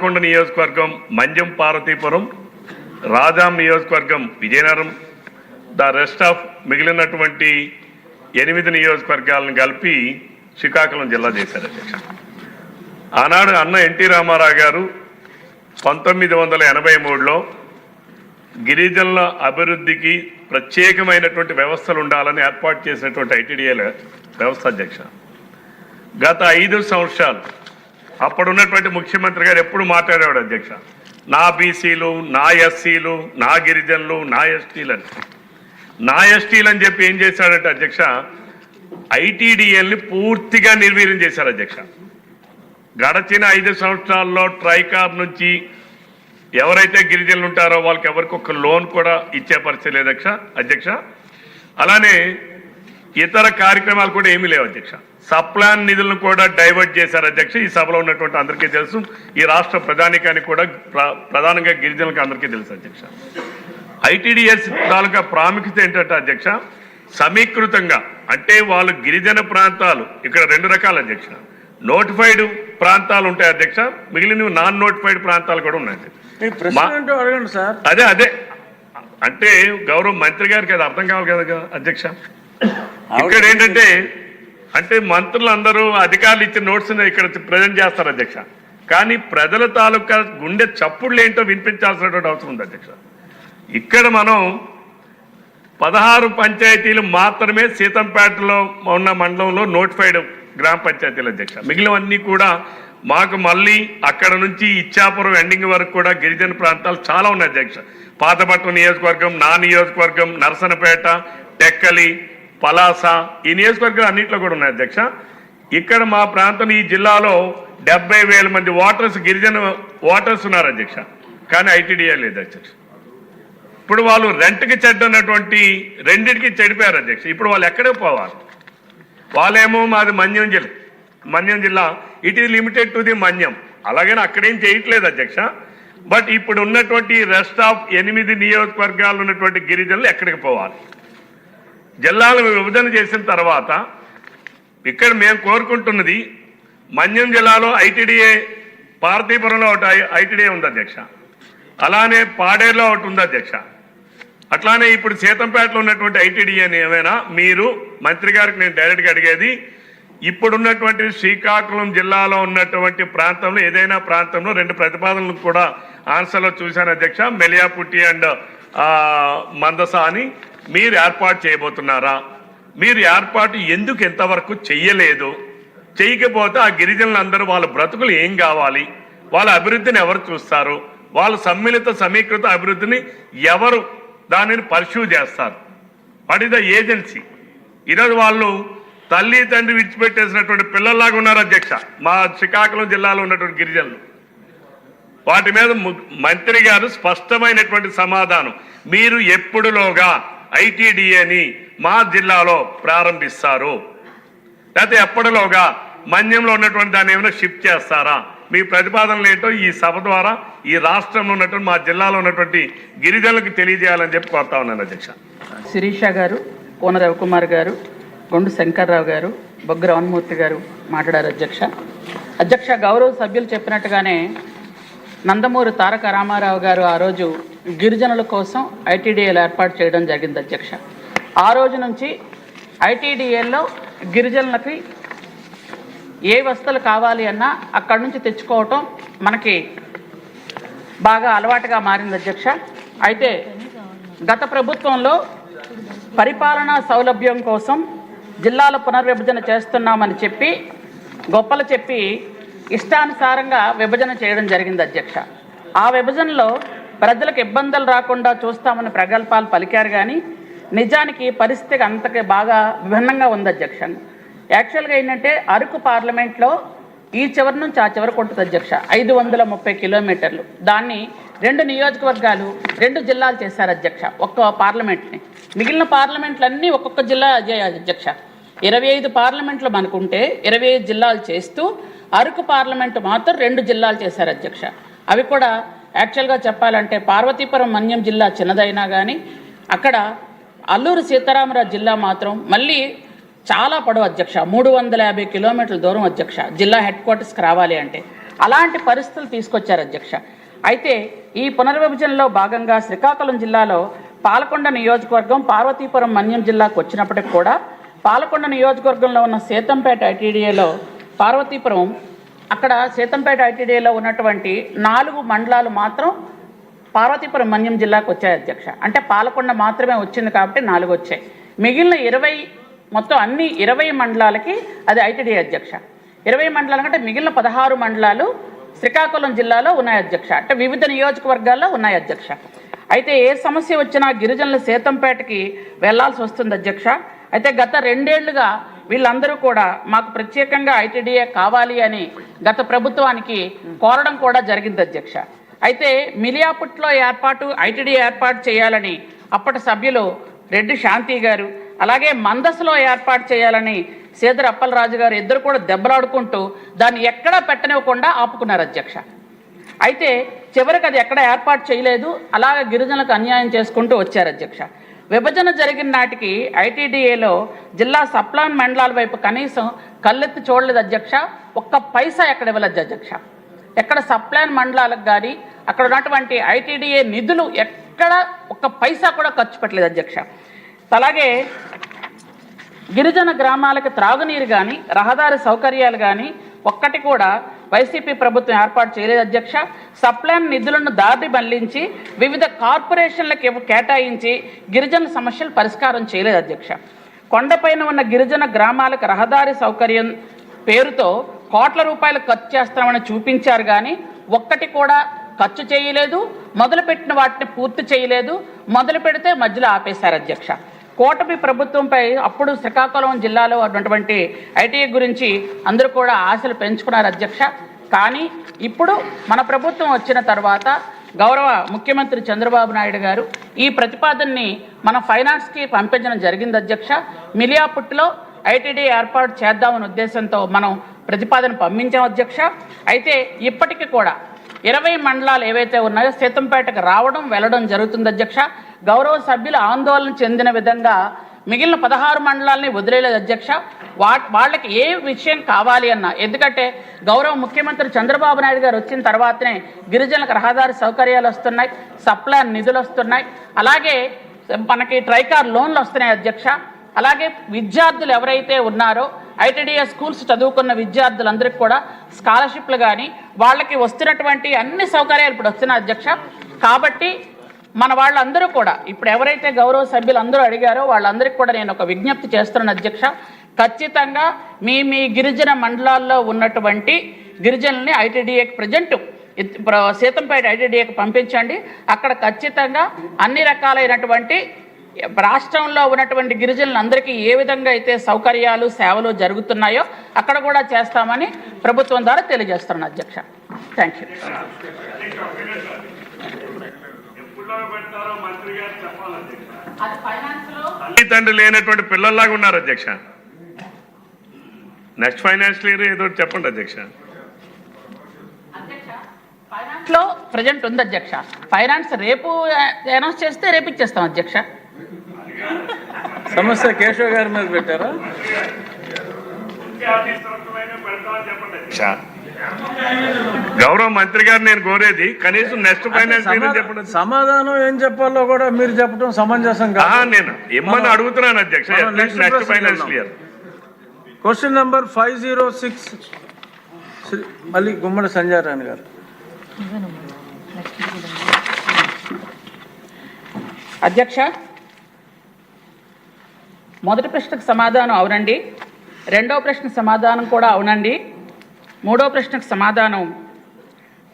కొండ నియోజకవర్గం మంజం పార్వతీపురం రాజాం నియోజకవర్గం విజయనగరం ద రెస్ట్ ఆఫ్ మిగిలినటువంటి ఎనిమిది నియోజకవర్గాలను కలిపి శ్రీకాకుళం జిల్లా చేశారు అధ్యక్ష. ఆనాడు అన్న ఎన్టీ రామారావు గారు పంతొమ్మిది వందల ఎనభై మూడులో గిరిజనుల అభివృద్ధికి ప్రత్యేకమైనటువంటి వ్యవస్థలు ఉండాలని ఏర్పాటు చేసినటువంటి ఐటీడీఏల వ్యవస్థ అధ్యక్ష. గత ఐదు సంవత్సరాలు అప్పుడు ఉన్నటువంటి ముఖ్యమంత్రి గారు ఎప్పుడు మాట్లాడేవాడు అధ్యక్ష? నా బీసీలు నా ఎస్సీలు నా గిరిజనులు నా ఎస్టీలు అని నా ఎస్టీలు అని చెప్పి ఏం చేశాడంటే అధ్యక్ష ఐటీడీఎల్ని పూర్తిగా నిర్వీర్యం చేశారు అధ్యక్ష. గడచిన ఐదు సంవత్సరాల్లో ట్రైకార్ నుంచి ఎవరైతే గిరిజనులు ఉంటారో వాళ్ళకి ఎవరికి ఒక లోన్ కూడా ఇచ్చే పరిస్థితి లేదు అధ్యక్ష అధ్యక్ష. అలానే ఇతర కార్యక్రమాలు కూడా ఏమీ లేవు అధ్యక్ష. సప్లాన్ నిధులను కూడా డైవర్ట్ చేశారు అధ్యక్ష. ఈ సభలో ఉన్నటువంటి అందరికీ తెలుసు. ఈ రాష్ట్ర ప్రధానికానికి కూడా ప్ర- ప్రధానంగా గిరిజనులకు అందరికీ తెలుసు అధ్యక్ష. ఐటీడీఎస్ తాలూకా ప్రాముఖ్యత ఏంటంటే అధ్యక్ష సమీకృతంగా అంటే వాళ్ళు గిరిజన ప్రాంతాలు ఇక్కడ రెండు రకాల అధ్యక్ష. నోటిఫైడ్ ప్రాంతాలు ఉంటాయి అధ్యక్ష మిగిలినవి నాన్ నోటిఫైడ్ ప్రాంతాలు కూడా ఉన్నాయి సార్. అదే అదే. అంటే గౌరవ మంత్రి గారికి అది అర్థం కావాలి కదా అధ్యక్ష? ఇక్కడ ఏంటంటే అంటే మంత్రులు అందరూ అధికారులు ఇచ్చిన నోట్స్ని ఇక్కడ ప్రజెంట్ చేస్తారు అధ్యక్ష. కానీ ప్రజల తాలూకా గుండె చప్పుళ్ళు ఏంటో వినిపించాల్సినటువంటి అవసరం ఉంది అధ్యక్ష. ఇక్కడ మనం పదహారు పంచాయతీలు మాత్రమే సీతంపేటలో ఉన్న మండలంలో నోటిఫైడ్ గ్రామ పంచాయతీలు అధ్యక్ష. మిగిలినవన్నీ కూడా మాకు మళ్ళీ అక్కడ నుంచి ఇచ్చాపురం ఎండింగ్ వరకు కూడా గిరిజన ప్రాంతాలు చాలా ఉన్నాయి అధ్యక్ష. పాతపట్నం నియోజకవర్గం నా నియోజకవర్గం నరసనపేట టెక్కలి పలాస ఈ నియోజకవర్గాలు అన్నింటిలో కూడా ఉన్నాయి అధ్యక్ష. ఇక్కడ మా ప్రాంతం ఈ జిల్లాలో డెబ్బై వేల మంది ఓటర్స్ గిరిజన ఓటర్స్ ఉన్నారు అధ్యక్ష. కానీ ఐటీడీఏ లేదు అధ్యక్ష. ఇప్పుడు వాళ్ళు రెంట్కి చెడ్డ ఉన్నటువంటి రెండింటికి చెడిపోయారు అధ్యక్ష. ఇప్పుడు వాళ్ళు ఎక్కడికి పోవాలి? వాళ్ళేమో మాది మన్యం జిల్లా. మన్యం జిల్లా. It is limited to the Manyam. అలాగని అక్కడేం చేయట్లేదు అధ్యక్ష. బట్ ఇప్పుడు ఉన్నటువంటి రెస్ట్ ఆఫ్ ఎనిమిది నియోజకవర్గాలు ఉన్నటువంటి గిరిజనులు ఎక్కడికి పోవాలి? జిల్లాలను విభజన చేసిన తర్వాత ఇక్కడ మేము కోరుకుంటున్నది మన్యం జిల్లాలో ఐటీడీఏ పార్తీపురంలో ఒకటి ఐటీడీఏ ఉంది అధ్యక్ష. అలానే పాడేరులో ఒకటి ఉంది అధ్యక్ష. అట్లానే ఇప్పుడు సీతంపేటలో ఉన్నటువంటి ఐటీడీఏని ఏమైనా మీరు మంత్రి గారికి నేను డైరెక్ట్గా అడిగేది ఇప్పుడున్నటువంటి శ్రీకాకుళం జిల్లాలో ఉన్నటువంటి ప్రాంతంలో ఏదైనా ప్రాంతంలో రెండు ప్రతిపాదనలు కూడా ఆన్సర్లో చూశాను అధ్యక్ష. మెలియాపుట్టి అండ్ మందస అని మీరు ఏర్పాటు చేయబోతున్నారా? మీరు ఏర్పాటు ఎందుకు ఎంతవరకు చెయ్యలేదు? చేయకపోతే ఆ గిరిజనులందరూ వాళ్ళ బ్రతుకులు ఏం కావాలి? వాళ్ళ అభివృద్ధిని ఎవరు చూస్తారు? వాళ్ళ సమ్మిళిత సమీకృత అభివృద్ధిని ఎవరు దానిని పర్సూ చేస్తారు? వాట్ ద ఏజెన్సీ ఈరోజు వాళ్ళు తల్లి తండ్రి విడిచిపెట్టేసినటువంటి పిల్లల్లాగా ఉన్నారు అధ్యక్ష. మా శ్రీకాకుళం జిల్లాలో ఉన్నటువంటి గిరిజనులు. వాటి మీద మంత్రి గారు స్పష్టమైనటువంటి సమాధానం. మీరు ఎప్పుడులోగా ఐటీడీఏని మా జిల్లాలో ప్రారంభిస్తారు. లేకపోతే ఎప్పటిలోగా మన్యంలో ఉన్నటువంటి దాన్ని ఏమైనా షిఫ్ట్ చేస్తారా? మీ ప్రతిపాదనలు ఏంటో ఈ సభ ద్వారా ఈ రాష్ట్రంలో ఉన్నటువంటి మా జిల్లాలో ఉన్నటువంటి గిరిజనులకు తెలియజేయాలని చెప్పి కోరుతా ఉన్నాను అధ్యక్ష. శిరీష గారు కోన రవికుమార్ గారు గొండు శంకర్రావు గారు బొగ్గ రవణమూర్తి గారు మాట్లాడారు అధ్యక్ష. అధ్యక్ష గౌరవ సభ్యులు చెప్పినట్టుగానే నందమూరి తారక రామారావు గారు ఆ రోజు గిరిజనుల కోసం ఐటీడీఏలు ఏర్పాటు చేయడం జరిగింది అధ్యక్ష. ఆ రోజు నుంచి ఐటీడీఏల్లో గిరిజనులకి ఏ వస్తువులు కావాలి అన్నా అక్కడి నుంచి తెచ్చుకోవటం మనకి బాగా అలవాటుగా మారింది అధ్యక్ష. అయితే గత ప్రభుత్వంలో పరిపాలనా సౌలభ్యం కోసం జిల్లాల పునర్విభజన చేస్తున్నామని చెప్పి గొప్పలు చెప్పి ఇష్టానుసారంగా విభజన చేయడం జరిగింది అధ్యక్ష. ఆ విభజనలో ప్రజలకు ఇబ్బందులు రాకుండా చూస్తామని ప్రగల్భాలు పలికారు కానీ నిజానికి పరిస్థితి అంతకి బాగా విభిన్నంగా ఉంది అధ్యక్ష. యాక్చువల్గా ఏంటంటే అరకు పార్లమెంట్లో ఈ చివరి నుంచి ఆ చివరికి ఉంటుంది అధ్యక్ష. ఐదు వందల ముప్పై కిలోమీటర్లు. దాన్ని రెండు నియోజకవర్గాలు రెండు జిల్లాలు చేశారు అధ్యక్ష ఒక్క పార్లమెంట్ని. మిగిలిన పార్లమెంట్లన్నీ ఒక్కొక్క జిల్లా అధ్యక్ష. ఇరవై ఐదు పార్లమెంట్లు మనకుంటే ఇరవై ఐదు జిల్లాలు చేస్తూ అరకు పార్లమెంటు మాత్రం రెండు జిల్లాలు చేశారు అధ్యక్ష. అవి కూడా యాక్చువల్గా చెప్పాలంటే పార్వతీపురం మన్యం జిల్లా చిన్నదైనా కానీ అక్కడ అల్లూరు సీతారామరాజు జిల్లా మాత్రం మళ్ళీ చాలా పొడవు అధ్యక్ష. మూడు వందల యాభై కిలోమీటర్ల దూరం అధ్యక్ష. జిల్లా హెడ్ క్వార్టర్స్కి రావాలి అంటే. అలాంటి పరిస్థితులు తీసుకొచ్చారు అధ్యక్ష. అయితే ఈ పునర్విభజనలో భాగంగా శ్రీకాకుళం జిల్లాలో పాలకొండ నియోజకవర్గం పార్వతీపురం మన్యం జిల్లాకు వచ్చినప్పటికి కూడా పాలకొండ నియోజకవర్గంలో ఉన్న సీతంపేట ఐటీడీఏలో పార్వతీపురం అక్కడ సీతంపేట ఐటీడీఏలో ఉన్నటువంటి నాలుగు మండలాలు మాత్రం పార్వతీపురం మన్యం జిల్లాకు వచ్చాయి అధ్యక్ష. అంటే పాలకొండ మాత్రమే వచ్చింది కాబట్టి నాలుగు వచ్చాయి. మిగిలిన ఇరవై మొత్తం అన్ని ఇరవై మండలాలకి అది ఐటీడీ అధ్యక్ష. ఇరవై మండలాలు అంటే మిగిలిన పదహారు మండలాలు శ్రీకాకుళం జిల్లాలో ఉన్నాయి అధ్యక్ష. అంటే వివిధ నియోజకవర్గాల్లో ఉన్నాయి అధ్యక్ష. అయితే ఏ సమస్య వచ్చినా గిరిజనుల సీతంపేటకి వెళ్ళాల్సి వస్తుంది అధ్యక్ష. అయితే గత రెండేళ్ళుగా వీళ్ళందరూ కూడా మాకు ప్రత్యేకంగా ఐటీడీఏ కావాలి అని గత ప్రభుత్వానికి కోరడం కూడా జరిగింది అధ్యక్ష. అయితే మిలియాపుట్లో ఏర్పాటు ఐటీడీ ఏర్పాటు చేయాలని అప్పటి సభ్యులు రెడ్డి శాంతి గారు అలాగే మందస్సులో ఏర్పాటు చేయాలని సేదర్ అప్పలరాజు గారు ఇద్దరు కూడా దెబ్బలాడుకుంటూ దాన్ని ఎక్కడా పెట్టనివ్వకుండా ఆపుకున్నారు అధ్యక్ష. అయితే చివరికి అది ఎక్కడ ఏర్పాటు చేయలేదు అలాగే గిరిజనులకు అన్యాయం చేసుకుంటూ వచ్చారు అధ్యక్ష. విభజన జరిగిన నాటికి ఐటీడీఏలో జిల్లా సప్లాన్ మండలాల వైపు కనీసం కళ్ళెత్తి చూడలేదు అధ్యక్ష. ఒక్క పైసా ఎక్కడ ఇవ్వలేదు అధ్యక్ష. ఎక్కడ సప్లాన్ మండలాలకు కానీ అక్కడ ఉన్నటువంటి ఐటీడీఏ నిధులు ఎక్కడ ఒక్క పైసా కూడా ఖర్చు పెట్టలేదు అధ్యక్ష. అలాగే గిరిజన గ్రామాలకు త్రాగునీరు కానీ రహదారి సౌకర్యాలు కానీ ఒక్కటి కూడా వైసీపీ ప్రభుత్వం ఏర్పాటు చేయలేదు అధ్యక్ష. సప్లాన్ నిధులను దారి మళ్ళించి వివిధ కార్పొరేషన్లకు కేటాయించి గిరిజన సమస్యలు పరిష్కారం చేయలేదు అధ్యక్ష. కొండపైన ఉన్న గిరిజన గ్రామాలకు రహదారి సౌకర్యం పేరుతో కోట్ల రూపాయలు ఖర్చు చేస్తామని చూపించారు కానీ ఒక్కటి కూడా ఖర్చు చేయలేదు. మొదలుపెట్టిన వాటిని పూర్తి చేయలేదు. మొదలు పెడితే మధ్యలో ఆపేశారు అధ్యక్ష. కూటమి ప్రభుత్వంపై అప్పుడు శ్రీకాకుళం జిల్లాలో ఉన్నటువంటి ఐటీ గురించి అందరూ కూడా ఆశలు పెంచుకున్నారు అధ్యక్ష. కానీ ఇప్పుడు మన ప్రభుత్వం వచ్చిన తర్వాత గౌరవ ముఖ్యమంత్రి చంద్రబాబు నాయుడు గారు ఈ ప్రతిపాదనని మన ఫైనాన్స్కి పంపించడం జరిగింది అధ్యక్ష. మిలియాపుట్లో ఐటీడీ ఏర్పాటు చేద్దామనే ఉద్దేశంతో మనం ప్రతిపాదన పంపించాం అధ్యక్ష. అయితే ఇప్పటికీ కూడా ఇరవై మండలాలు ఏవైతే ఉన్నాయో సీతంపేటకు రావడం వెళ్ళడం జరుగుతుంది అధ్యక్ష. గౌరవ సభ్యులు ఆందోళన చెందిన విధంగా మిగిలిన పదహారు మండలాల్ని వదిలేలేదు అధ్యక్ష. వా వాళ్ళకి ఏ విషయం కావాలి అన్న. ఎందుకంటే గౌరవ ముఖ్యమంత్రి చంద్రబాబు నాయుడు గారు వచ్చిన తర్వాతనే గిరిజనులకు రహదారి సౌకర్యాలు వస్తున్నాయి సప్లాన్ నిధులు వస్తున్నాయి. అలాగే మనకి ట్రైకార్ లోన్లు వస్తున్నాయి అధ్యక్ష. అలాగే విద్యార్థులు ఎవరైతే ఉన్నారో ఐటీడీఏ స్కూల్స్ చదువుకున్న విద్యార్థులందరికీ కూడా స్కాలర్షిప్లు కానీ వాళ్ళకి వస్తున్నటువంటి అన్ని సౌకర్యాలు ఇప్పుడు వస్తున్నాయి అధ్యక్ష. కాబట్టి మన వాళ్ళందరూ కూడా ఇప్పుడు ఎవరైతే గౌరవ సభ్యులు అందరూ అడిగారో వాళ్ళందరికీ కూడా నేను ఒక విజ్ఞప్తి చేస్తున్నాను అధ్యక్ష. ఖచ్చితంగా మీ మీ గిరిజన మండలాల్లో ఉన్నటువంటి గిరిజనుల్ని ఐటీడీఏకి ప్రజెంట్ సీతంపేట ఐటీడీఏకి పంపించండి. అక్కడ ఖచ్చితంగా అన్ని రకాలైనటువంటి రాష్ట్రంలో ఉన్నటువంటి గిరిజనులందరికీ ఏ విధంగా అయితే సౌకర్యాలు సేవలు జరుగుతున్నాయో అక్కడ కూడా చేస్తామని ప్రభుత్వం ద్వారా తెలియజేస్తున్నాను అధ్యక్ష. థ్యాంక్ యూ అది ఫైనాన్స్లో తల్లి తండ్రి లేనటువంటి పిల్లల్లాగా ఉన్నారు అధ్యక్ష. నెక్స్ట్ ఫైనాన్షియల్ ఇయర్ ఏదో చెప్పండి అధ్యక్ష. లో ప్రజెంట్ ఉంది అధ్యక్ష. ఫైనాన్స్ రేపు అనౌన్స్ చేస్తే రేపు ఇచ్చేస్తాం అధ్యక్ష. సమస్య కేశవ్ గారి మీద పెట్టారా. గౌరవ మంత్రి గారు నేను కోరేది కనీసం నెక్స్ట్ ఫైనాన్స్ చెప్పండి. సమాధానం- ఏం చెప్పాలో కూడా మీరు చెప్పడం సమంజసం ఆ, కాదు నేను ఇమ్మని అడుగుతున్నాను అధ్యక్ష నెక్స్ట్ వెళ్దాం. Year question number five zero six మళ్ళీ గుమ్మడి సంజయ్ రాణి గారు. అధ్యక్ష మొదటి ప్రశ్నకు సమాధానం అవునండి. రెండో ప్రశ్నకు సమాధానం కూడా అవునండి. మూడో ప్రశ్నకు సమాధానం.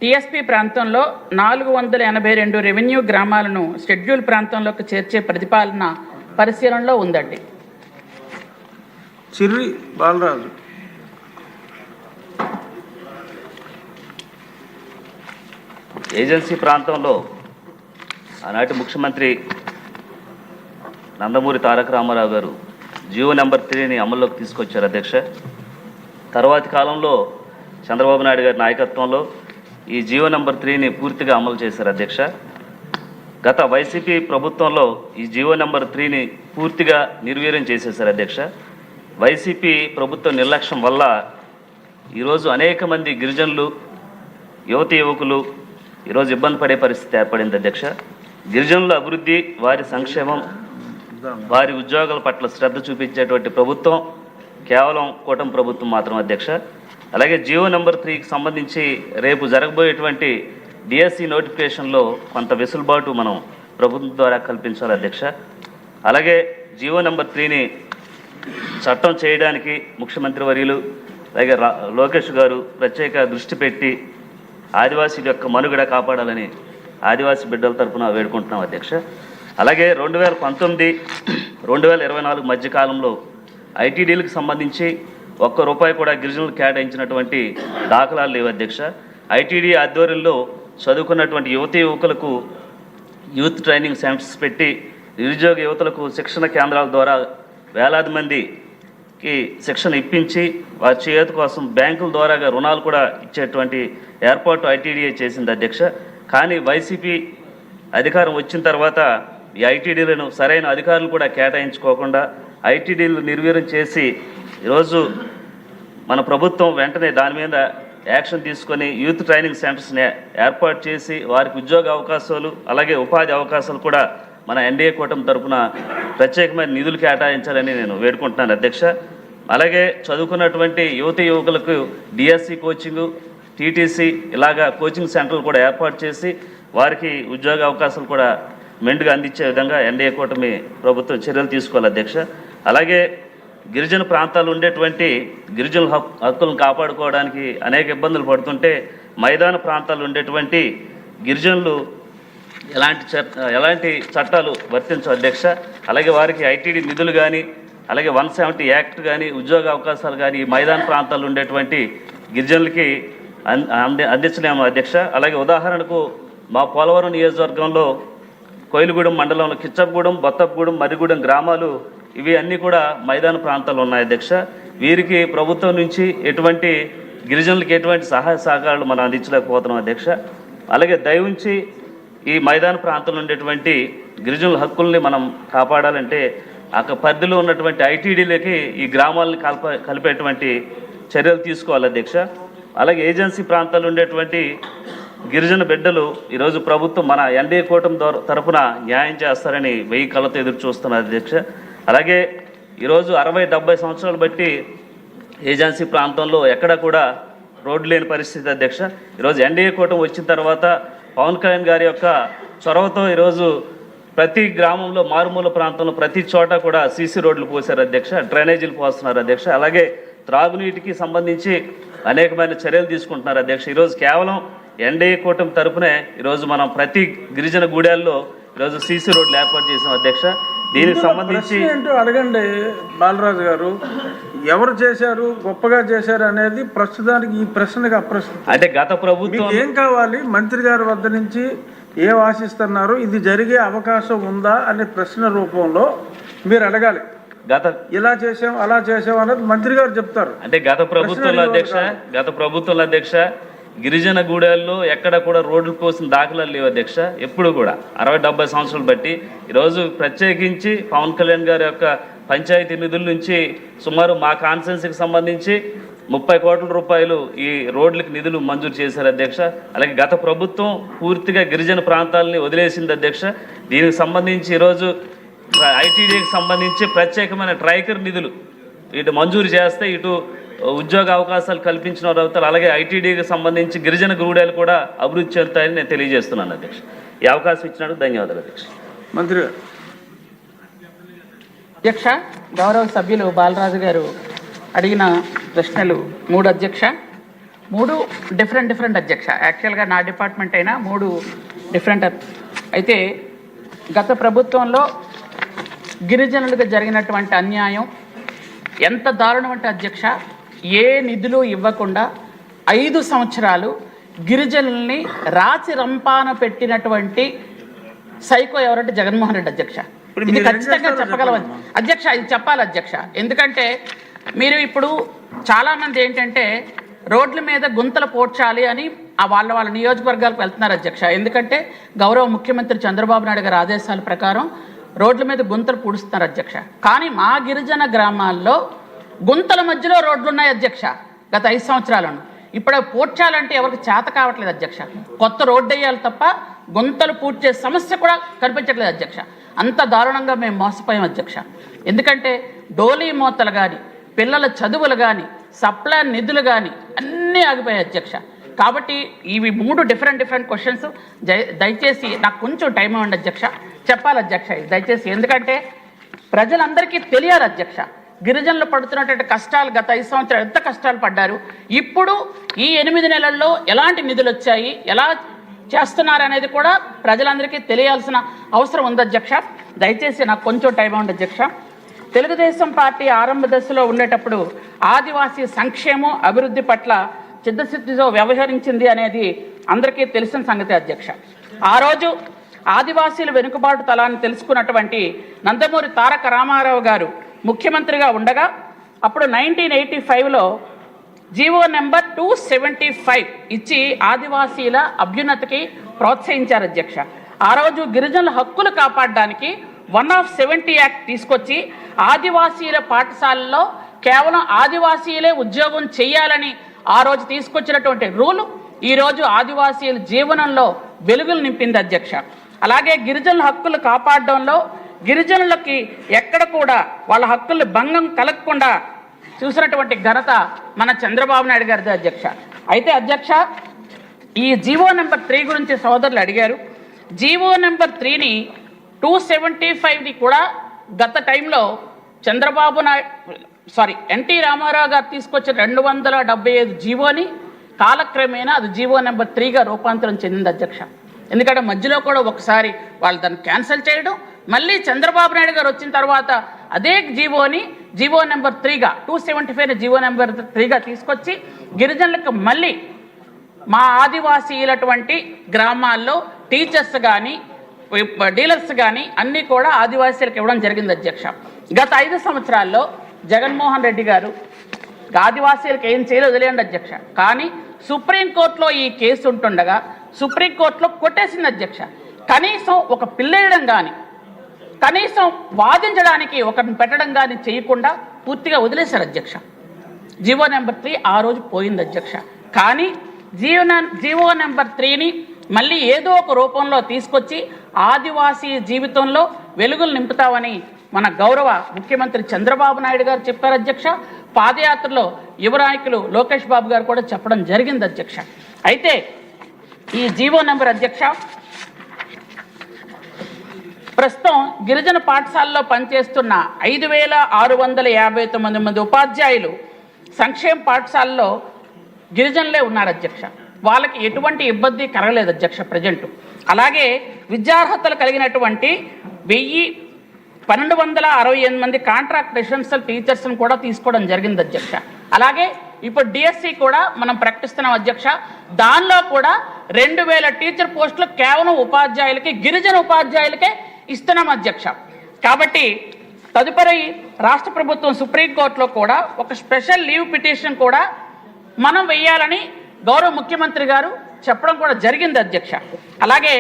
టీఎస్పీ ప్రాంతంలో నాలుగు వందల ఎనభై రెండు రెవెన్యూ గ్రామాలను షెడ్యూల్ ప్రాంతంలోకి చేర్చే ప్రతిపాదన పరిశీలనలో ఉందండి. చిర్రి బాలరాజు. ఏజెన్సీ ప్రాంతంలో ఆనాటి ముఖ్యమంత్రి నందమూరి తారక రామారావు గారు జియో నెంబర్ త్రీని అమల్లోకి తీసుకొచ్చారు అధ్యక్ష. తర్వాతి కాలంలో చంద్రబాబు నాయుడు గారి నాయకత్వంలో ఈ జియో నెంబర్ త్రీని పూర్తిగా అమలు చేశారు అధ్యక్ష. గత వైసీపీ ప్రభుత్వంలో ఈ జియో నెంబర్ త్రీని పూర్తిగా నిర్వీర్యం చేసేశారు అధ్యక్ష. వైసీపీ ప్రభుత్వ నిర్లక్ష్యం వల్ల ఈరోజు అనేక మంది గిరిజనులు యువతి యువకులు ఈరోజు ఇబ్బంది పడే పరిస్థితి ఏర్పడింది అధ్యక్ష. గిరిజనుల అభివృద్ధి వారి సంక్షేమం వారి ఉద్యోగాల పట్ల శ్రద్ధ చూపించేటువంటి ప్రభుత్వం కేవలం కూటమి ప్రభుత్వం మాత్రం అధ్యక్ష. అలాగే జియో నెంబర్ త్రీకి సంబంధించి రేపు జరగబోయేటువంటి డిఎస్సి నోటిఫికేషన్లో కొంత వెసులుబాటు మనం ప్రభుత్వం ద్వారా కల్పించాలి అధ్యక్ష. అలాగే జియో నెంబర్ త్రీని చట్టం చేయడానికి ముఖ్యమంత్రి వర్యులు అలాగే లోకేష్ గారు ప్రత్యేక దృష్టి పెట్టి ఆదివాసీల యొక్క మనుగడ కాపాడాలని ఆదివాసీ బిడ్డల తరఫున వేడుకుంటున్నాం అధ్యక్ష. అలాగే రెండు వేల పంతొమ్మిది రెండు వేల ఇరవై నాలుగు మధ్య కాలంలో ఐటీడీలకు సంబంధించి ఒక్క రూపాయి కూడా గిరిజనులు కేటాయించినటువంటి దాఖలాలు లేవు అధ్యక్ష. ఐటీడీ ఆధ్వర్యంలో చదువుకున్నటువంటి యువతి యువకులకు యూత్ ట్రైనింగ్ సెంటర్స్ పెట్టి నిరుద్యోగ యువతలకు శిక్షణ కేంద్రాల ద్వారా వేలాది మందికి శిక్షణ ఇప్పించి వారి చేతి కోసం బ్యాంకుల ద్వారాగా రుణాలు కూడా ఇచ్చేటువంటి ఏర్పాటు ఐటీడీఏ చేసింది అధ్యక్ష. కానీ వైసీపీ అధికారం వచ్చిన తర్వాత ఈ ఐటీడీలను సరైన అధికారులు కూడా కేటాయించుకోకుండా ఐటీడీలు నిర్వీర్యం చేసి ఈరోజు మన ప్రభుత్వం వెంటనే దాని మీద యాక్షన్ తీసుకొని యూత్ ట్రైనింగ్ సెంటర్స్ని ఏర్పాటు చేసి వారికి ఉద్యోగ అవకాశాలు అలాగే ఉపాధి అవకాశాలు కూడా మన ఎన్డీఏ కూటమి తరపున ప్రత్యేకమైన నిధులు కేటాయించాలని నేను వేడుకుంటున్నాను అధ్యక్ష. అలాగే చదువుకున్నటువంటి యువతి యువకులకు డిఎస్సి కోచింగు టీటీసీ ఇలాగా కోచింగ్ సెంటర్లు కూడా ఏర్పాటు చేసి వారికి ఉద్యోగ అవకాశాలు కూడా మెండుగా అందించే విధంగా ఎన్డీఏ కూటమి ప్రభుత్వం చర్యలు తీసుకోవాలి అధ్యక్ష. అలాగే గిరిజన ప్రాంతాలు ఉండేటువంటి గిరిజనుల హక్కులను కాపాడుకోవడానికి అనేక ఇబ్బందులు పడుతుంటే మైదాన ప్రాంతాలు ఉండేటువంటి గిరిజనులు ఎలాంటి ఎలాంటి చట్టాలు వర్తించు అధ్యక్ష. అలాగే వారికి ఐటీడీ నిధులు కానీ అలాగే వన్ సెవెంటీ యాక్ట్ కానీ ఉద్యోగ అవకాశాలు కానీ ఈ మైదాన ప్రాంతాల్లో ఉండేటువంటి గిరిజనులకి అన్- అంది అందించలేము అధ్యక్ష. అలాగే ఉదాహరణకు మా పోలవరం నియోజకవర్గంలో కోయిలగూడెం మండలంలో కిచ్చప్పగూడెం బొత్తప్పగూడెం మరిగూడెం గ్రామాలు ఇవి అన్నీ కూడా మైదాన ప్రాంతాలు ఉన్నాయి అధ్యక్ష. వీరికి ప్రభుత్వం నుంచి ఎటువంటి గిరిజనులకి ఎటువంటి సహాయ సహకారాలు మనం అందించలేకపోతున్నాం అధ్యక్ష. అలాగే దయవుంచి ఈ మైదాన ప్రాంతంలో ఉండేటువంటి గిరిజనుల హక్కుల్ని మనం కాపాడాలంటే అక్కడ పరిధిలో ఉన్నటువంటి ఐటీడీలకి ఈ గ్రామాలని కలప కలిపేటువంటి చర్యలు తీసుకోవాలి అధ్యక్ష. అలాగే ఏజెన్సీ ప్రాంతాల్లో ఉండేటువంటి గిరిజన బిడ్డలు ఈరోజు ప్రభుత్వం మన ఎన్డీఏ కూటమి తరఫున తరపున న్యాయం చేస్తారని వెయ్యి కళ్ళతో ఎదురు చూస్తున్నారు అధ్యక్ష. అలాగే ఈరోజు అరవై డెబ్బై సంవత్సరాలు బట్టి ఏజెన్సీ ప్రాంతంలో ఎక్కడ కూడా రోడ్డు లేని పరిస్థితి అధ్యక్ష. ఈరోజు ఎన్డీఏ కూటమి వచ్చిన తర్వాత పవన్ కళ్యాణ్ గారి యొక్క చొరవతో ఈరోజు ప్రతి గ్రామంలో మారుమూల ప్రాంతంలో ప్రతి చోట కూడా సీసీ రోడ్లు పోసారు అధ్యక్ష డ్రైనేజీలు పోస్తున్నారు అధ్యక్ష. అలాగే త్రాగునీటికి సంబంధించి అనేకమైన చర్యలు తీసుకుంటున్నారు అధ్యక్ష. ఈరోజు కేవలం ఎన్డీఏ కూటమి తరపునే ఈరోజు మనం ప్రతి గిరిజన గూడెల్లో ఈరోజు సీసీ రోడ్లు ఏర్పాటు చేసాం అధ్యక్ష. దీనికి సంబంధించి ఏంటో అడగండి బాలరాజు గారు. ఎవరు చేశారు గొప్పగా చేశారు అనేది ప్రస్తుతానికి ఈ ప్రశ్నకు అప్రస్తుతం. అంటే గత ప్రభుత్వం ఏం కావాలి? మంత్రి గారి వద్ద నుంచి ఏం ఆశిస్తున్నారు? ఇది జరిగే అవకాశం ఉందా అనే ప్రశ్న రూపంలో మీరు అడగాలి. గత ఇలా చేసాం అలా చేసాం అనేది మంత్రి గారు చెప్తారు. అంటే గత ప్రభుత్వంలో అధ్యక్ష గత ప్రభుత్వంలో అధ్యక్ష గిరిజన గూడెల్లో ఎక్కడ కూడా రోడ్లు కోసం దాఖలాలు లేవు అధ్యక్ష. ఎప్పుడు కూడా అరవై డెబ్బై సంవత్సరాలు బట్టి ఈరోజు ప్రత్యేకించి పవన్ కళ్యాణ్ గారి యొక్క పంచాయతీ నిధుల నుంచి సుమారు మా కాన్సెన్స్కి సంబంధించి ముప్పై కోట్ల రూపాయలు ఈ రోడ్లకు నిధులు మంజూరు చేశారు అధ్యక్ష. అలాగే గత ప్రభుత్వం పూర్తిగా గిరిజన ప్రాంతాలని వదిలేసింది అధ్యక్ష. దీనికి సంబంధించి ఈరోజు ఐటీడీకి సంబంధించి ప్రత్యేకమైన ట్రైకర్ నిధులు ఇటు మంజూరు చేస్తే ఇటు ఉద్యోగ అవకాశాలు కల్పించిన వారు అవుతారు. అలాగే ఐటీడీకి సంబంధించి గిరిజన గూడాలు కూడా అభివృద్ధి చెందుతాయని నేను తెలియజేస్తున్నాను అధ్యక్ష. ఈ అవకాశం ఇచ్చినందుకు ధన్యవాదాలు అధ్యక్ష. మంత్రి. అధ్యక్ష గౌరవ సభ్యులు బాలరాజు గారు అడిగిన ప్రశ్నలు మూడు అధ్యక్ష మూడు డిఫరెంట్ డిఫరెంట్ అధ్యక్ష. యాక్చువల్గా నా డిపార్ట్మెంట్ అయినా మూడు డిఫరెంట్ అయితే గత ప్రభుత్వంలో గిరిజనులకు జరిగినటువంటి అన్యాయం ఎంత దారుణం అంటే అధ్యక్ష ఏ నిధులు ఇవ్వకుండా ఐదు సంవత్సరాలు గిరిజనుల్ని రాచి రంపాన పెట్టినటువంటి సైకో ఎవరంటే జగన్మోహన్ రెడ్డి అధ్యక్ష. ఇది ఖచ్చితంగా చేస్తారో చెప్పగలవు? చెప్పండి అధ్యక్ష ఇది చెప్పాలి అధ్యక్ష. ఎందుకంటే మీరు ఇప్పుడు చాలామంది ఏంటంటే రోడ్ల మీద గుంతలు పోడ్చాలి అని ఆ వాళ్ళ వాళ్ళ నియోజకవర్గాలకు వెళ్తున్నారు అధ్యక్ష. ఎందుకంటే గౌరవ ముఖ్యమంత్రి చంద్రబాబు నాయుడు గారి ఆదేశాల ప్రకారం రోడ్ల మీద గుంతలు పూడుస్తున్నారు అధ్యక్ష. కానీ మా గిరిజన గ్రామాల్లో గుంతల మధ్యలో రోడ్లు ఉన్నాయి అధ్యక్ష గత ఐదు సంవత్సరాలను. ఇప్పుడు అవి పూడ్చాలంటే ఎవరికి చేత కావట్లేదు అధ్యక్ష. కొత్త రోడ్డు వేయాలి తప్ప గుంతలు పూడ్చే సమస్య కూడా కనిపించట్లేదు అధ్యక్ష. అంత దారుణంగా మేము మోసపోయాం అధ్యక్ష. ఎందుకంటే డోలీ మూతలు కానీ పిల్లల చదువులు కానీ సప్లై నిధులు కానీ అన్నీ ఆగిపోయాయి అధ్యక్ష. కాబట్టి ఇవి మూడు డిఫరెంట్ డిఫరెంట్ క్వశ్చన్స్. దయచేసి నాకు కొంచెం టైం ఇవ్వండి అధ్యక్ష. చెప్పాలి అధ్యక్ష ఇది దయచేసి. ఎందుకంటే ప్రజలందరికీ తెలియాలి అధ్యక్ష. గిరిజనులు పడుతున్నటువంటి కష్టాలు గత ఐదు సంవత్సరాలు ఎంత కష్టాలు పడ్డారు? ఇప్పుడు ఈ ఎనిమిది నెలల్లో ఎలాంటి నిధులు వచ్చాయి? ఎలా చేస్తున్నారు అనేది కూడా ప్రజలందరికీ తెలియాల్సిన అవసరం ఉంది అధ్యక్ష. దయచేసి నాకు కొంచెం టైం ఉంది అధ్యక్ష. తెలుగుదేశం పార్టీ ఆరంభ దశలో ఉండేటప్పుడు ఆదివాసీ సంక్షేమం అభివృద్ధి పట్ల చిత్తశుద్ధితో వ్యవహరించింది అనేది అందరికీ తెలిసిన సంగతి అధ్యక్ష. ఆ రోజు ఆదివాసీల వెనుకబాటు తలాన్ని తెలుసుకున్నటువంటి నందమూరి తారక రామారావు గారు ముఖ్యమంత్రిగా ఉండగా అప్పుడు నైన్టీన్ ఎయిటీ ఫైవ్లో GO number two seventy five ఇచ్చి ఆదివాసీల అభ్యున్నతికి ప్రోత్సహించారు అధ్యక్ష. ఆ రోజు గిరిజనుల హక్కులు కాపాడడానికి వన్ ఆఫ్ సెవెంటీ యాక్ట్ తీసుకొచ్చి ఆదివాసీల పాఠశాలలో కేవలం ఆదివాసీలే ఉద్యోగం చేయాలని ఆ రోజు తీసుకొచ్చినటువంటి రూలు ఈరోజు ఆదివాసీల జీవనంలో వెలుగులు నింపింది అధ్యక్ష. అలాగే గిరిజనుల హక్కులు కాపాడడంలో గిరిజనులకి ఎక్కడ కూడా వాళ్ళ హక్కులు భంగం కలగకుండా చూసినటువంటి ఘనత మన చంద్రబాబు నాయుడు గారిది అధ్యక్ష. అయితే అధ్యక్ష ఈ జీవో నెంబర్ త్రీ గురించి సోదరులు అడిగారు. జీవో నెంబర్ త్రీని టూ సెవెంటీ ఫైవ్ని కూడా గత టైంలో చంద్రబాబు నాయుడు సారీ ఎన్టీ రామారావు గారు తీసుకొచ్చిన రెండు వందల డెబ్బై ఐదు జీవోని కాలక్రమేణా అది జీవో నెంబర్ త్రీగా రూపాంతరం చెందింది అధ్యక్ష. ఎందుకంటే మధ్యలో కూడా ఒకసారి వాళ్ళు దాన్ని క్యాన్సిల్ చేయడం మళ్ళీ చంద్రబాబు నాయుడు గారు వచ్చిన తర్వాత అదే జీవోని GO number త్రీగా two seventy five GO number త్రీగా తీసుకొచ్చి గిరిజనులకు మళ్ళీ మా ఆదివాసీలటువంటి గ్రామాల్లో టీచర్స్ కానీ డీలర్స్ కానీ అన్నీ కూడా ఆదివాసీలకు ఇవ్వడం జరిగింది అధ్యక్ష. గత ఐదు సంవత్సరాల్లో జగన్మోహన్ రెడ్డి గారు ఆదివాసీలకు ఏం చేయలేదు వదిలేయండి అధ్యక్ష. కానీ సుప్రీంకోర్టులో ఈ కేసు ఉంటుండగా సుప్రీంకోర్టులో కొట్టేసింది అధ్యక్ష. కనీసం ఒక పిల్లేయడం కానీ కనీసం వాదించడానికి ఒకరిని పెట్టడం కానీ చేయకుండా పూర్తిగా వదిలేశారు అధ్యక్ష. జీవో నెంబర్ త్రీ ఆ రోజు పోయింది అధ్యక్ష. కానీ జీవో జీవో నెంబర్ త్రీని మళ్ళీ ఏదో ఒక రూపంలో తీసుకొచ్చి ఆదివాసీ జీవితంలో వెలుగులు నింపుతామని మన గౌరవ ముఖ్యమంత్రి చంద్రబాబు నాయుడు గారు చెప్పారు అధ్యక్ష. పాదయాత్రలో యువ నాయకులు లోకేష్ బాబు గారు కూడా చెప్పడం జరిగింది అధ్యక్ష. అయితే ఈ జీవో నెంబర్ అధ్యక్ష ప్రస్తుతం గిరిజన పాఠశాలలో పనిచేస్తున్న ఐదు వేల ఆరు వందల యాభై తొమ్మిది మంది ఉపాధ్యాయులు సంక్షేమ పాఠశాలలో గిరిజనులే ఉన్నారు అధ్యక్ష. వాళ్ళకి ఎటువంటి ఇబ్బంది కలగలేదు అధ్యక్ష ప్రజెంట్. అలాగే విద్యార్హతలు కలిగినటువంటి వెయ్యి పన్నెండు వందల అరవై ఎనిమిది మంది కాంట్రాక్ట్ రెసిడెన్షియల్ టీచర్స్ని కూడా తీసుకోవడం జరిగింది అధ్యక్ష. అలాగే ఇప్పుడు డిఎస్సి కూడా మనం ప్రకటిస్తున్నాం అధ్యక్ష. దానిలో కూడా రెండు వేల టీచర్ పోస్టులు కేవలం ఉపాధ్యాయులకి గిరిజన ఉపాధ్యాయులకే ఇస్తున్నాం అధ్యక్ష. కాబట్టి తదుపరి రాష్ట్ర ప్రభుత్వం సుప్రీంకోర్టులో కూడా ఒక స్పెషల్ లీవ్ పిటిషన్ కూడా మనం వెయ్యాలని గౌరవ ముఖ్యమంత్రి గారు చెప్పడం కూడా జరిగింది అధ్యక్ష. అలాగే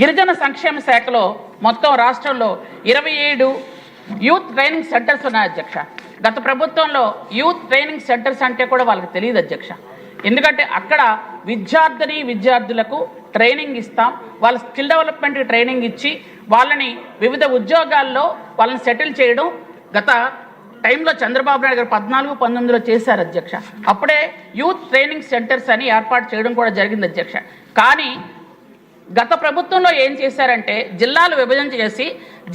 గిరిజన సంక్షేమ శాఖలో మొత్తం రాష్ట్రంలో ఇరవై ఏడు యూత్ ట్రైనింగ్ సెంటర్స్ ఉన్నాయి అధ్యక్ష. గత ప్రభుత్వంలో యూత్ ట్రైనింగ్ సెంటర్స్ అంటే కూడా వాళ్ళకి తెలియదు అధ్యక్ష. ఎందుకంటే అక్కడ విద్యార్థిని విద్యార్థులకు ట్రైనింగ్ ఇస్తాం. వాళ్ళ స్కిల్ డెవలప్మెంట్ ట్రైనింగ్ ఇచ్చి వాళ్ళని వివిధ ఉద్యోగాల్లో వాళ్ళని సెటిల్ చేయడం. గత టైంలో చంద్రబాబు నాయుడు గారు పద్నాలుగు పంతొమ్మిదిలో చేశారు అధ్యక్ష. అప్పుడే యూత్ ట్రైనింగ్ సెంటర్స్ అని ఏర్పాటు చేయడం కూడా జరిగింది అధ్యక్ష. కానీ గత ప్రభుత్వంలో ఏం చేశారంటే జిల్లాలు విభజన చేసి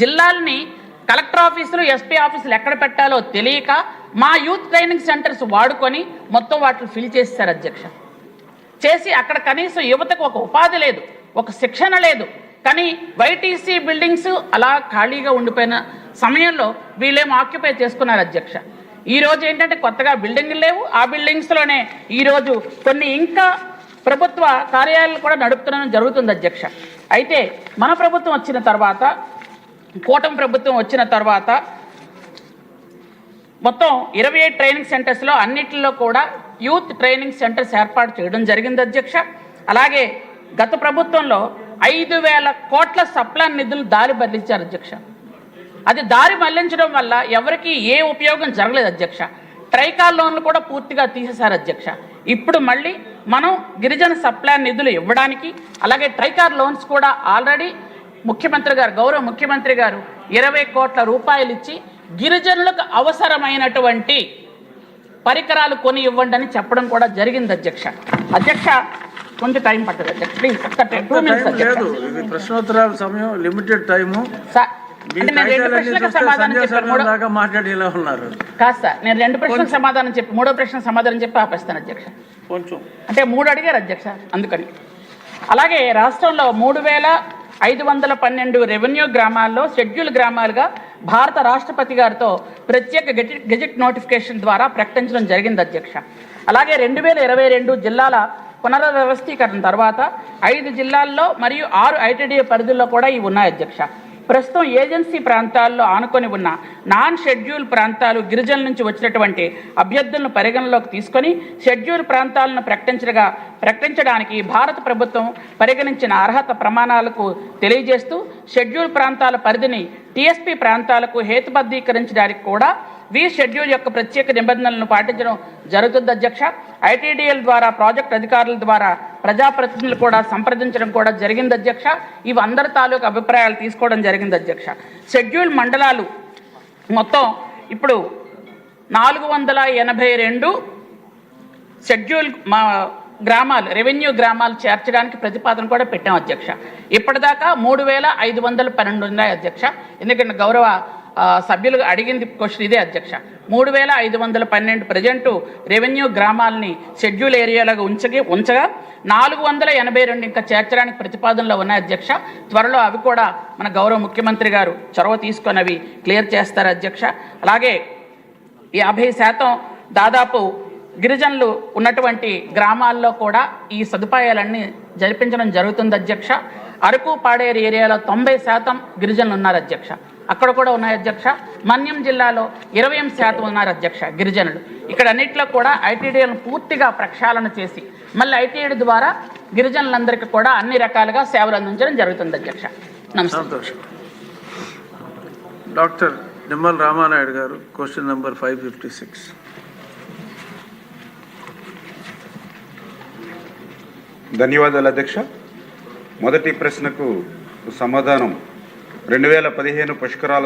జిల్లాలని కలెక్టర్ ఆఫీసులు ఎస్పీ ఆఫీసులు ఎక్కడ పెట్టాలో తెలియక మా యూత్ ట్రైనింగ్ సెంటర్స్ వాడుకొని మొత్తం వాటిని ఫిల్ చేస్తారు అధ్యక్ష. చేసి అక్కడ కనీసం యువతకు ఒక ఉపాధి లేదు ఒక శిక్షణ లేదు. కానీ వైటీసీ బిల్డింగ్స్ అలా ఖాళీగా ఉండిపోయిన సమయంలో వీళ్ళేమో ఆక్యుపై చేసుకున్నారు అధ్యక్ష. ఈరోజు ఏంటంటే కొత్తగా బిల్డింగ్లు లేవు. ఆ బిల్డింగ్స్లోనే ఈరోజు కొన్ని ఇంకా ప్రభుత్వ కార్యాలయాలు కూడా నడుపుతున్న జరుగుతుంది అధ్యక్ష. అయితే మన ప్రభుత్వం వచ్చిన తర్వాత కూటమి ప్రభుత్వం వచ్చిన తర్వాత మొత్తం ఇరవై ఏడు ట్రైనింగ్ సెంటర్స్లో అన్నిటిలో కూడా యూత్ ట్రైనింగ్ సెంటర్స్ ఏర్పాటు చేయడం జరిగింది అధ్యక్ష. అలాగే గత ప్రభుత్వంలో ఐదు వేల కోట్ల సప్లాన్ నిధులు దారి బదిలించారు అధ్యక్ష. అది దారి మళ్ళించడం వల్ల ఎవరికి ఏ ఉపయోగం జరగలేదు అధ్యక్ష. ట్రైకాల్ లోన్లు కూడా పూర్తిగా తీసేశారు అధ్యక్ష. ఇప్పుడు మళ్ళీ మనం గిరిజన సప్లాన్ నిధులు ఇవ్వడానికి అలాగే ట్రైకార్ లోన్స్ కూడా ఆల్రెడీ ముఖ్యమంత్రి గారు గౌరవ ముఖ్యమంత్రి గారు ఇరవై కోట్ల రూపాయలు ఇచ్చి గిరిజనులకు అవసరమైనటువంటి పరికరాలు కొని ఇవ్వండి అని చెప్పడం కూడా జరిగింది అధ్యక్ష. అధ్యక్ష కొంచెం టైం పట్టదు అధ్యక్ష ప్లీజ్ ఒక్క టూ మినిట్స్ టైం అధ్యక్ష. లేదు. ఇది ప్రశ్నోత్తరాల సమయం లిమిటెడ్ టైము. మాట్లాడేలా ఉన్నారు. సార్ నేను రెండు ప్రశ్నలకు సమాధానం చెప్పి మూడో ప్రశ్న సమాధానం చెప్పి ఆపేస్తాను అధ్యక్ష. కొంచెం. అంటే మూడు అడిగారు అధ్యక్ష అందుకని. అలాగే రాష్ట్రంలో మూడు వేల ఐదు వందల పన్నెండు రెవెన్యూ గ్రామాల్లో షెడ్యూల్ గ్రామాలుగా భారత రాష్ట్రపతి గారితో ప్రత్యేక గెజెట్ గెజెట్ నోటిఫికేషన్ ద్వారా ప్రకటించడం జరిగింది అధ్యక్ష. అలాగే రెండు వేల ఇరవై రెండు జిల్లాల పునర్వ్యవస్థీకరణ తర్వాత ఐదు జిల్లాల్లో మరియు ఆరు ఐటీడీఏ పరిధుల్లో కూడా ఇవి ఉన్నాయి అధ్యక్ష. ప్రస్తుతం ఏజెన్సీ ప్రాంతాల్లో ఆనుకొని ఉన్న నాన్ షెడ్యూల్ ప్రాంతాలు గిరిజనుల నుంచి వచ్చినటువంటి అభ్యర్థులను పరిగణలోకి తీసుకొని షెడ్యూల్ ప్రాంతాలను ప్రకటించగా ప్రకటించడానికి భారత ప్రభుత్వం పరిగణించిన అర్హత ప్రమాణాలకు తెలియజేస్తూ షెడ్యూల్ ప్రాంతాల పరిధిని టీఎస్పీ ప్రాంతాలకు హేతుబద్ధీకరించడానికి కూడా వి షెడ్యూల్ యొక్క ప్రత్యేక నిబంధనలను పాటించడం జరుగుతుంది అధ్యక్ష. ఐటీడీఎల్ ద్వారా ప్రాజెక్ట్ అధికారుల ద్వారా ప్రజాప్రతినిధులు కూడా సంప్రదించడం కూడా జరిగింది అధ్యక్ష. ఇవి అందరి తాలూకు అభిప్రాయాలు తీసుకోవడం జరిగింది అధ్యక్ష. షెడ్యూల్ మండలాలు మొత్తం ఇప్పుడు నాలుగు వందల ఎనభై రెండు షెడ్యూల్ మా గ్రామాలు రెవెన్యూ గ్రామాలు చేర్చడానికి ప్రతిపాదన కూడా పెట్టాం అధ్యక్ష. ఇప్పటిదాకా మూడు వేల ఐదు వందల పన్నెండు ఉన్నాయి అధ్యక్ష. ఎందుకంటే గౌరవ సభ్యులు అడిగింది క్వశ్చన్ ఇదే అధ్యక్ష. మూడు వేల ఐదు వందల పన్నెండు ప్రజెంటు రెవెన్యూ గ్రామాలని షెడ్యూల్ ఏరియాలుగా ఉంచగి ఉంచగా నాలుగు వందల ఎనభై రెండు ఇంకా చేర్చడానికి ప్రతిపాదనలో ఉన్నాయి అధ్యక్ష. త్వరలో అవి కూడా మన గౌరవ ముఖ్యమంత్రి గారు చొరవ తీసుకొని అవి క్లియర్ చేస్తారు అధ్యక్ష. అలాగే యాభై శాతం దాదాపు గిరిజనులు ఉన్నటువంటి గ్రామాల్లో కూడా ఈ సదుపాయాలన్నీ జరిపించడం జరుగుతుంది అధ్యక్ష. అరకు పాడేరు ఏరియాలో తొంభై శాతం గిరిజనులు ఉన్నారు అధ్యక్ష. అక్కడ కూడా ఉన్నాయి అధ్యక్ష. మన్యం జిల్లాలో ఇరవై ఎనిమిది శాతం ఉన్నారు అధ్యక్ష గిరిజనులు. ఇక్కడ అన్నింటిలో కూడా ఐటీడీలను పూర్తిగా ప్రక్షాళన చేసి మళ్ళీ ఐటీడీ ద్వారా గిరిజనులందరికీ కూడా అన్ని రకాలుగా సేవలు అందించడం జరుగుతుంది అధ్యక్ష. నమస్తే. డాక్టర్ నిమ్మల రామానాయుడు గారు question number five fifty six. ధన్యవాదాలు అధ్యక్ష. మొదటి ప్రశ్నకు సమాధానం రెండు వేల పదిహేను పుష్కరాల